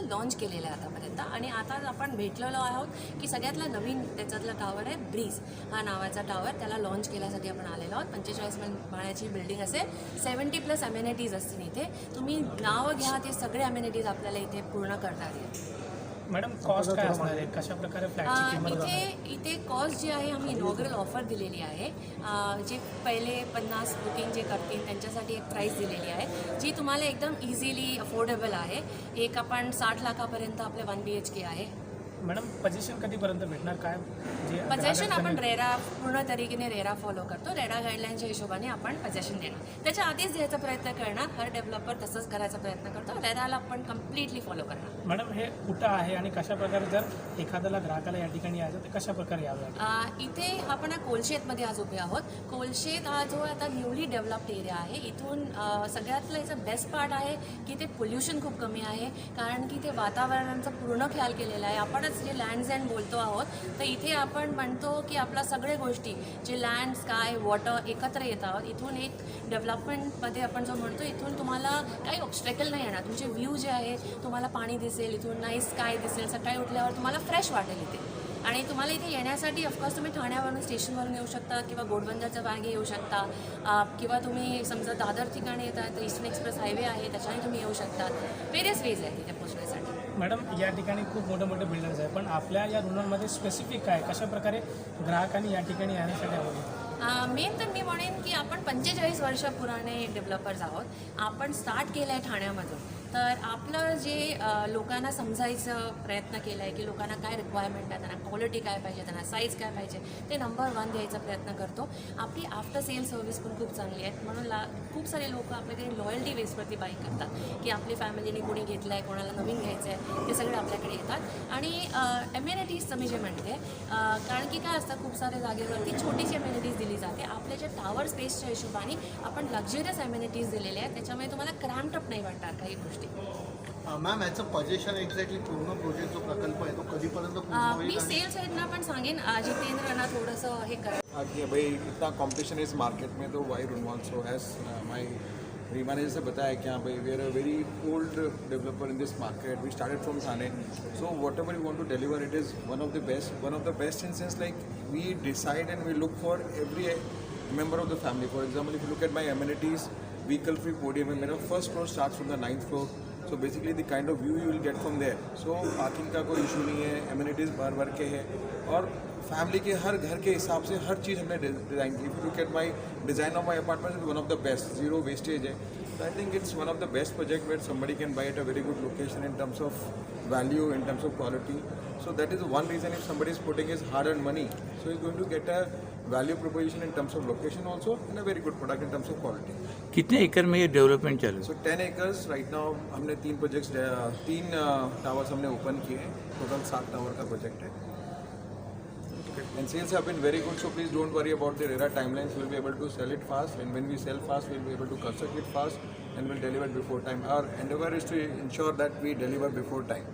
टावरचं launch केलेलं आहे आतापर्यंत. आणि आता आपण भेटलेलो आहोत की सगळ्यातला नवीन त्याच्यातला टावर आहे ब्रीज हा नावाचा टावर त्याला लॉन्च केल्यासाठी आपण आलेलो आहोत. पंचेचाळीस माळ्याची बिल्डिंग असेल. सेवन्टी प्लस अमेनिटीज असतील इथे. तुम्ही नावं घ्या ते सगळे अमेनिटीज आपल्याला इथे पूर्ण करणार आहेत मॅडम कॉस्ट काय असणार आहे? कशा प्रकारे फ्लॅटची अ, किंमत इथे इथे कॉस्ट जी आहे आम्ही इनॉग्रल ऑफर दिलेली आहे. जे पहिले पन्नास बुकिंग जे करतील त्यांच्यासाठी एक प्राईस दिलेली आहे जी तुम्हाला एकदम इझिली अफोर्डेबल आहे. एक आपण साठ लाखापर्यंत आपले वन बी एच के आहे. मॅडम पोझिशन कधीपर्यंत भेटणार? काय जे पजेशन आपण रेरा पूर्ण तरीकेने रेरा फॉलो करतो. रेरा गाईडलाईनच्या हिशोबाने आपण पजेशन देणार. त्याच्या आधीच द्यायचा प्रयत्न करणार. हर डेव्हलपर तसंच करायचा प्रयत्न करतो. रेराला आपण कम्प्लिटली फॉलो करणार. मॅडम हे कुठं आहे आणि कशा प्रकारे जर एखाद्याला ग्राहकाला या ठिकाणी यायचं तर कशा प्रकारे यावं इथे आपण कोलशेतमध्ये आज उभे आहोत. कोलशेत हा जो आता न्यूली डेव्हलप्ड एरिया आहे इथून सगळ्यातलं याचं बेस्ट पार्ट आहे की ते पोल्युशन खूप कमी आहे. कारण की ते वातावरणाचा पूर्ण ख्याल केलेला आहे. आपणच जे लँड्स अँड बोलतो आहोत तर इथे आपण म्हणतो की आपल्या सगळ्या गोष्टी जे लँड स्काय वॉटर एकत्र येत आहोत इथून एक डेव्हलपमेंटमध्ये आपण जो म्हणतो इथून तुम्हाला काही ऑब्स्ट्रॅकल नाही येणार. तुमचे व्ह्यू जे आहे तुम्हाला पाणी दिसेल इथून नाईस स्काय दिसेल. सकाळी उठल्यावर तुम्हाला फ्रेश वाटेल इथे आणि तुम्हाला इथे येण्यासाठी ऑफकोर्स तुम्ही ठाण्यावरून स्टेशनवरून येऊ शकता किंवा गोडबंदरच्या मार्गे येऊ शकता. किंवा तुम्ही समजा दादर ठिकाणी येता तर ईस्टर्न एक्सप्रेस हायवे आहे त्याच्याने तुम्ही येऊ शकता. वेरियस वेज आहेत तिथे पोचण्यासाठी मॅडम या ठिकाणी खूप मोठे मोठे बिल्डर्स आहे पण आपल्या या रुणांमध्ये स्पेसिफिक काय? कशा प्रकारे ग्राहकांनी या ठिकाणी येण्यासाठी हवं मेन तर मी म्हणेन की आपण पंचेचाळीस वर्ष पुराणे डेव्हलपर्स आहोत. आपण स्टार्ट केलं आहे ठाण्यामधून. तर आपलं जे लोकांना समजायचं प्रयत्न केला आहे की लोकांना काय रिक्वायरमेंट आहे त्यांना क्वालिटी काय पाहिजे त्यांना साईज काय पाहिजे ते नंबर वन द्यायचा प्रयत्न करतो. आपली आफ्टर सेल सर्व्हिस पण खूप चांगली आहे. म्हणून ला खूप सारे लोक आपल्याकडे लॉयल्टी बेसवरती बाईक करतात. की आपली फॅमिलीने कोणी घेतलं आहे कोणाला नवीन घ्यायचं आहे ते सगळे आपल्याकडे येतात. आणि एम्युनिटीजचं मी जे म्हणते कारण की काय असतं खूप साऱ्या जागेवरती छोटीशी एम्युनिटीज दिली जाते. आपल्या ज्या टावर स्पेसच्या हिशोबाने आपण लक्झरियस एम्युनिटीज दिलेल्या आहेत त्याच्यामुळे तुम्हाला क्रॅम्पटअप नाही वाटणार काही गोष्टी. मॅम याचं पजेशन एक्झॅक्टली पूर्ण प्रोजेक्ट जो प्रकल्प आहे तो कधीपर्यंत पूर्ण अ, होईल मी सेल्स हेडना पण सांगेन जितेंद्रना थोडंसं हे कर. भाई इतना कंपटीशन इस मार्केट में तो Wai Runwal so has my रीमाने से बताया कि हाँ भाई we are a very old developer in this market we started from Thane so whatever you want to deliver it is one of the best one of the best in sense like we decide and we look for every member of the family. For example, if you look at my amenities, vehicle free podium, and my first floor starts from the ninth floor. So basically the kind of view you will get from there. So parking का कोई issue नहीं है amenities भर भर के है और family के हर घर के हिसाब से हर चीज़ हमने डिज़ाइन की। You cat my design of my apartment is one of the best zero wastage है। तो I think it's one of the best project wait somebody can buy at a very good location in terms of value in terms of quality so that is one reason if somebody is putting is hard and money so is going to get a value proposition in terms of location also in a very good product in terms of quality कितने acre में ये development चल रहा है? So ten acres right now हमने तीन projects तीन towers हमने ओपन किए हैं। टोटल सात टावर का प्रोजेक्ट है। And sales have been very good so please don't worry about the RERA timelines. We'll be able to sell it fast and when we sell fast we'll be able to construct it fast and we'll deliver before time. Our endeavor is to ensure that we deliver before time